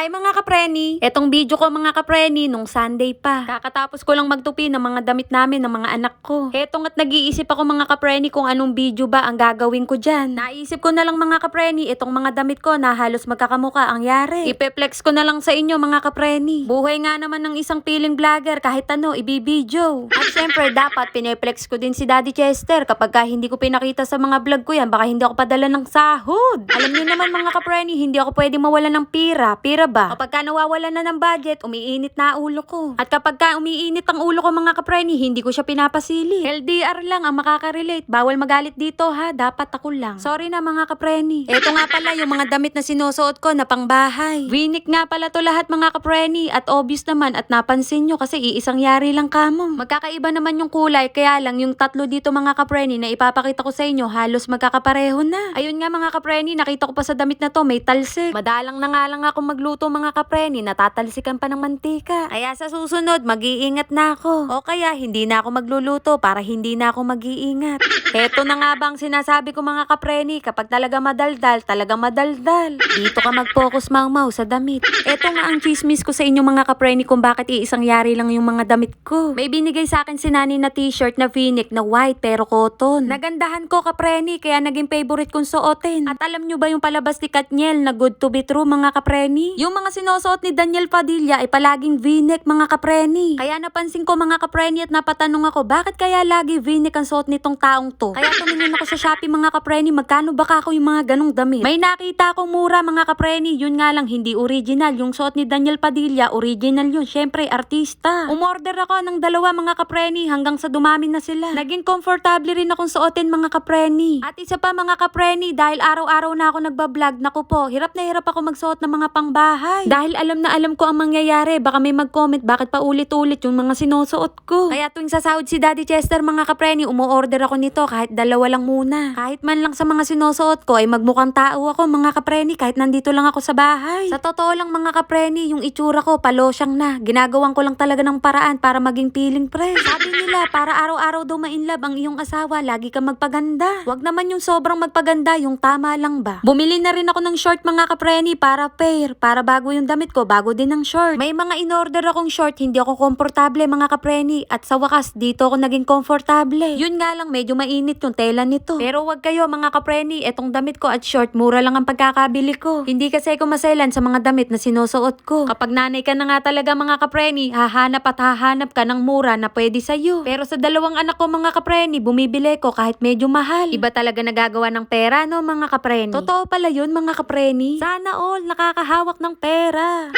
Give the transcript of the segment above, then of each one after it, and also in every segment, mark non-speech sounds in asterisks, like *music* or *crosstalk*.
Hi mga kapreni! Etong video ko mga kapreni nung Sunday pa. Kakatapos ko lang magtupi ng mga damit namin ng mga anak ko. Etong at nag-iisip ako mga kapreni kung anong video ba ang gagawin ko dyan. Naisip ko na lang mga kapreni itong mga damit ko na halos magkakamuka ang yari. Ipeplex ko na lang sa inyo mga kapreni. Buhay nga naman ng isang piling vlogger kahit ano ibibidyo. At syempre dapat pineplex ko din si Daddy Chester kapag ka hindi ko pinakita sa mga vlog ko yan baka hindi ako padala ng sahod. Alam niyo naman mga kapreni hindi ako pwede mawala ng pira. Pira ba? Kapag ka nawawala na ng budget, umiinit na ulo ko. At kapag ka umiinit ang ulo ko mga kapreni, hindi ko siya pinapasili. LDR lang ang makaka-relate. Bawal magalit dito ha, dapat ako lang. Sorry na mga kapreni. Ito nga pala yung mga damit na sinusuot ko na pangbahay. Vinik nga pala to lahat mga kapreni at obvious naman at napansin nyo kasi iisang yari lang kamo. Magkakaiba naman yung kulay kaya lang yung tatlo dito mga kapreni na ipapakita ko sa inyo halos magkakapareho na. Ayun nga mga kapreni, nakita ko pa sa damit na to may talsik. Madalang na nga lang ako magluto mga kapreni, natatalsikan pa ng mantika. Kaya sa susunod, mag-iingat na ako. O kaya hindi na ako magluluto para hindi na ako mag-iingat. *laughs* Heto na nga bang sinasabi ko mga kapreni, kapag talaga madaldal, talaga madaldal. Dito ka mag-focus mau sa damit. Eto nga ang chismis ko sa inyo mga kapreni kung bakit iisang yari lang yung mga damit ko. May binigay sa akin si Nani na t-shirt na v-neck na white pero cotton. Nagandahan ko kapreni kaya naging favorite kong suotin. At alam nyo ba yung palabas ni Katniel na good to be true mga kapreni? Yung mga sinusuot ni Daniel Padilla ay palaging v-neck mga kapreni. Kaya napansin ko mga kapreni at napatanong ako bakit kaya lagi v-neck ang suot nitong taong to? Kaya tumingin ako sa Shopee mga kapreni magkano ba ako yung mga ganong damit? May nakita akong mura mga kapreni yun nga lang hindi original. Yung suot ni Daniel Padilla original yun. Syempre artista. Umorder ako ng dalawa mga kapreni hanggang sa dumami na sila. Naging komportable rin akong suotin mga kapreni. At isa pa mga kapreni dahil araw-araw na ako nagbablog. Naku po, hirap na hirap ako magsuot ng mga pangbahay. Dahil alam na alam ko ang mangyayari. Baka may mag-comment bakit pa ulit-ulit yung mga sinusuot ko. Kaya tuwing sasahod si Daddy Chester mga kapreni, umu-order ako nito kahit dalawa lang muna. Kahit man lang sa mga sinusuot ko ay magmukhang tao ako mga kapreni kahit nandito lang ako sa bahay. Sa totoo lang mga kapreni, yung itsura ko palosyang na. Ginagawan ko lang talaga ng paraan para maging feeling fresh. Sabi nila, para araw-araw daw ma-inlove ang iyong asawa, lagi ka magpaganda. Wag naman yung sobrang magpaganda, yung tama lang ba? Bumili na rin ako ng short mga kapreni para pair, para bago yung damit ko, bago din ang short. May mga in-order akong short, hindi ako komportable mga kapreni. At sa wakas, dito ako naging komportable. Yun nga lang, medyo mainit yung tela nito. Pero wag kayo mga kapreni, etong damit ko at short, mura lang ang pagkakabili ko. Hindi kasi ako maselan sa mga damit na sinusuot ko. Kapag nanay ka na nga talaga mga kapreni, hahanap at hahanap ka ng mura na pwede sa'yo. Pero sa dalawang anak ko mga kapreni, bumibili ko kahit medyo mahal. Iba talaga nagagawa ng pera no mga kapreni. Totoo pala yun mga kapreni. Sana all nakakahawak ng pera.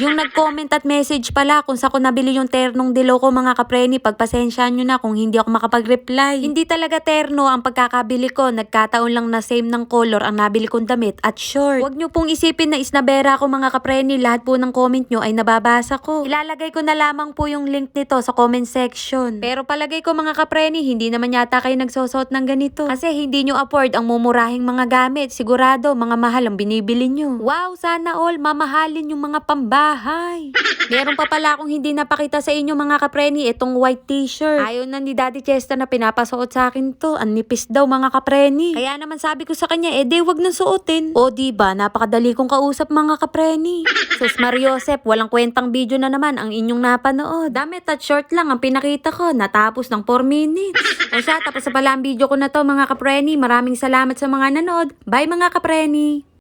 yung nag-comment at message pala kung sa ko nabili yung ternong dilaw ko mga kapreni, pagpasensya nyo na kung hindi ako makapag-reply. Hindi talaga terno ang pagkakabili ko, nagkataon lang na same ng color ang nabili kong damit at short. Huwag nyo pong isipin na isnabera ako mga kapreni, lahat po ng comment nyo ay nababasa ko. Ilalagay ko na lamang po yung link nito sa comment section. Pero palagay ko mga kapreni, hindi naman yata kayo nagsusot ng ganito. Kasi hindi nyo afford ang mumurahing mga gamit. Sigurado, mga mahal ang binibili nyo. Wow, sana all mamahalin yung mga pambahay. Meron pa pala akong hindi napakita sa inyo mga kapreni, itong white t-shirt. Ayaw na ni Daddy Chester na pinapasuot sa akin to. Ang nipis daw mga kapreni. Kaya naman sabi ko sa kanya, eh di wag nang suotin. O di ba, napakadali kong kausap mga kapreni. Sus Mariosep, walang kwentang video na naman ang inyong napanood. Damit at short lang ang pinakita ko, natapos ng 4 minutes. O siya, tapos sa pala ang video ko na to mga kapreni. Maraming salamat sa mga nanood. Bye mga kapreni!